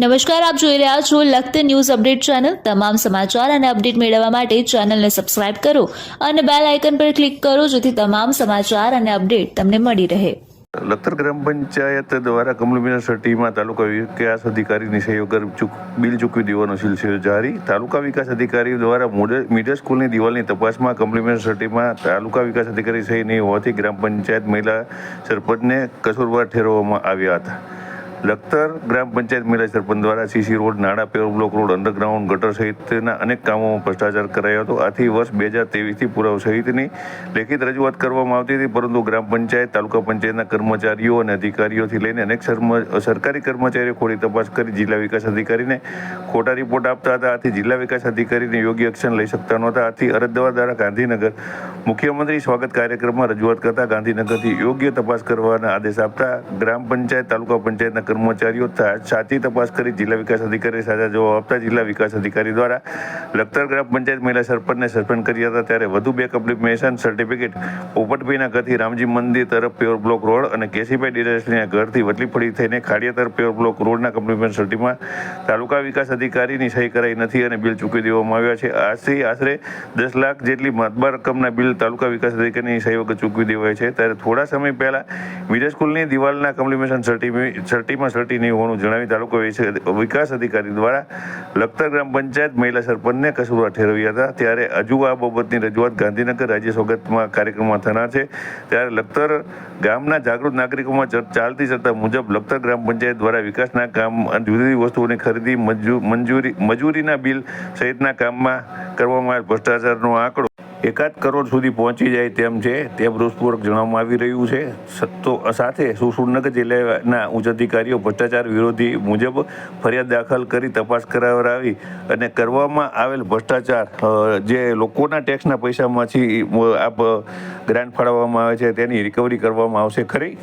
નમસ્કાર, આપ જોઈ રહ્યા છો લખત ન્યૂઝ અપડેટ ચેનલ. તમામ સમાચાર અને અપડેટ મેળવવા માટે ચેનલને સબસ્ક્રાઇબ કરો અને બેલ આઇકન પર ક્લિક કરો જેથી તમામ સમાચાર અને અપડેટ તમને મળી રહે. લખતર ગ્રામ પંચાયત દ્વારા કમ્યુનિટી સર્ટીમાં તાલુકા વિકાસ અધિકારીની સહયોગ ચૂક, બિલ ચૂકવી દેવાનો સિલસિલો જારી. તાલુકા વિકાસ અધિકારી દ્વારા મોડે મિડલ સ્કૂલની દિવાલની તપાસમાં કમ્યુનિટી સર્ટીમાં તાલુકા વિકાસ અધિકારી સહી નહીં હોવાથી ગ્રામ પંચાયત મહિલા સરપંચને કસૂરવાર ઠેરવવામાં આવ્યા હતા. લખતર ગ્રામ પંચાયત મહિલા સરપંચ દ્વારા સીસી રોડ નાડા પેવર બ્લોક રોડ, અંડરગ્રાઉન્ડ, ગટર સહિતના અનેક કામોમાં ભ્રષ્ટાચાર કરાયો હતો. આથી વર્ષ બે હજાર તેવીસથી પુરાવ સહિતની લેખિત રજૂઆત કરવામાં આવતી હતી, પરંતુ ગ્રામ પંચાયત, તાલુકા પંચાયતના કર્મચારીઓ અને અધિકારીઓથી લઈને અનેક સરકારી કર્મચારીઓ ખોટી તપાસ કરી જિલ્લા વિકાસ અધિકારીને ખોટા રિપોર્ટ આપતા હતા. આથી જિલ્લા વિકાસ અધિકારીને યોગ્ય એક્શન લઈ શકતા નહોતા. આથી અરજદાર દ્વારા ગાંધીનગર મુખ્યમંત્રી સ્વાગત કાર્યક્રમમાં રજૂઆત કરતા ગાંધીનગરથી યોગ્ય તપાસ કરવાના આદેશ આપતા ગ્રામ પંચાયત, તાલુકા પંચાયતના કર્મચારીઓ સાચી તપાસ કરી જિલ્લા વિકાસ અધિકારી સાજા જવાબ આપતા જિલ્લા વિકાસ અધિકારી દ્વારા લખતર ગ્રામ પંચાયત મહિલા સરપંચને સસ્પેન્ડ કર્યા હતા ત્યારે વધુ બે કમ્પ્લિમેશન સર્ટિફિકેટ પોપટભાઈના ઘરથી રામજી મંદિર તરફ પ્યોર બ્લોક રોડ અને કેસીભાઈ ડિરેસના ઘરથી વટલીફળી થઈને ખાડિયા તરફ પ્યોર બ્લોક રોડના કમ્પ્લિમેન્ટ સર્ટિમાં તાલુકા વિકાસ અધિકારીની સહી કરાઈ નથી અને બિલ ચૂકવી દેવામાં આવ્યા છે. આજથી આશરે દસ લાખ જેટલી મતબાર રકમના બિલ તાલુકા વિકાસ અધિકારીની સહી વગર ચૂકવી દેવાય છે. ત્યારે થોડા સમય પહેલા મિડલ સ્કૂલની દિવાલના કમ્પ્લિમેશન સર્ટી સર્ટીમાં સર્ટી નહીં હોવાનું જણાવી તાલુકા વિકાસ અધિકારી દ્વારા લખતર ગ્રામ પંચાયત મહિલા સરપંચને કસૂરવાર ઠેરવ્યા હતા. ત્યારે હજુ આ બાબતની રજૂઆત ગાંધીનગર રાજ્ય સ્વાગતમાં કાર્યક્રમમાં થનાર છે. ત્યારે લખતર ગામના જાગૃત નાગરિકોમાં ચાલતી ચર્ચા મુજબ લખતર ગ્રામ પંચાયત દ્વારા વિકાસના કામ અને જુદી જુદી વસ્તુઓની ખરીદી, મજૂ- મંજૂરી, મજૂરીના બિલ સહિતના કામમાં કરવામાં આવેલ ભ્રષ્ટાચારનો આંકડો એકાદ કરોડ સુધી પહોંચી જાય તેમ છે તેમ રોષપૂર્વક જણાવવામાં આવી રહ્યું છે. સત્તો સાથે સુરનગર જિલ્લાના ઉચ્ચ અધિકારીઓ ભ્રષ્ટાચાર વિરોધી મુજબ ફરિયાદ દાખલ કરી તપાસ કરાવરાવી અને કરવામાં આવેલ ભ્રષ્ટાચાર જે લોકોના ટેક્સના પૈસામાંથી આ ગ્રાન્ટ ફાળવવામાં આવે છે, તેની રિકવરી કરવામાં આવશે ખરી?